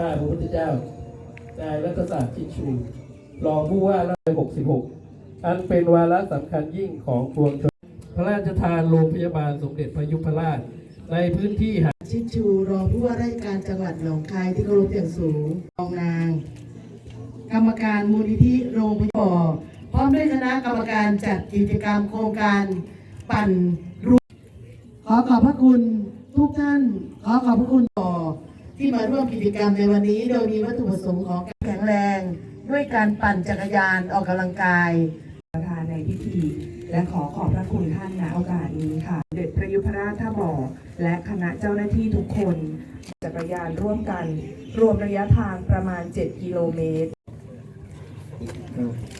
ข้าพระพุทธเจ้านายรัฐศาสตร์ชิชูรองผู้ว่าราชการ66 อันเป็นวาระสำคัญยิ่งของปวงชน พระราชทานโรงพยาบาลสมเด็จพระยุพราช ในพื้นที่หาชิดชูรองผู้ว่าราชการจังหวัดหนองคายที่เคารพอย่างสูงรองนาง กรรมการมูลนิธิโรงพยาบาลพร้อมด้วยคณะกรรมการจัดกิจกรรมโครงการปั่นรูขอขอบพระคุณทุกท่าน ขอขอบพระคุณต่อ ที่มาร่วมกิจกรรมในวันนี้ โดยมีวัตถุประสงค์ของการแข็งแรง ด้วยการปั่นจักรยานออกกำลังกายประธานในพิธี และขอขอบพระคุณท่านณโอกาสนี้ค่ะ เด็จพระยุพราชท่าบ่อและคณะเจ้าหน้าที่ทุกคนจักรยานร่วมกัน รวมระยะทางประมาณ 7 กิโลเมตร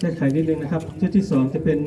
แก้ไขนิดนึงนะครับ ชุดที่สองจะเป็น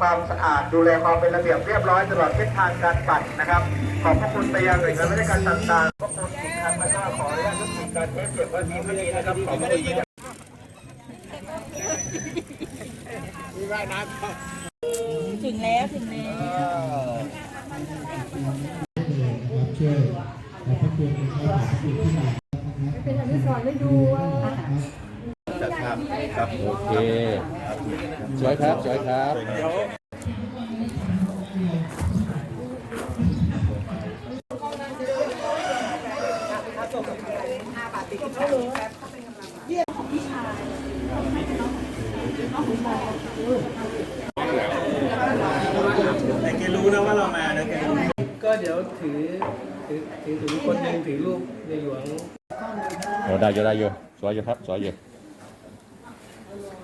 ความสะอาดดูแลความเป็นระเบียบเรียบร้อยตลอดเส้นทางการปั่นนะครับ ขอบพระคุณไปยังหน่วยงานราชการต่างๆขอบคุณทุกท่านมาขออนุญาตทุกท่านการเทสเก็บภาษีไม่ดีนะครับขอบ พระคุณครับโอเคสวยครับสวยครับเยี่ยมของพี่ชาย ก็เดี๋ยวถือถือถือถือคนหนึ่งถือรูปในหลวง โอ้ได้อยู่ได้อยู่สวยอยู่ครับสวยอยู่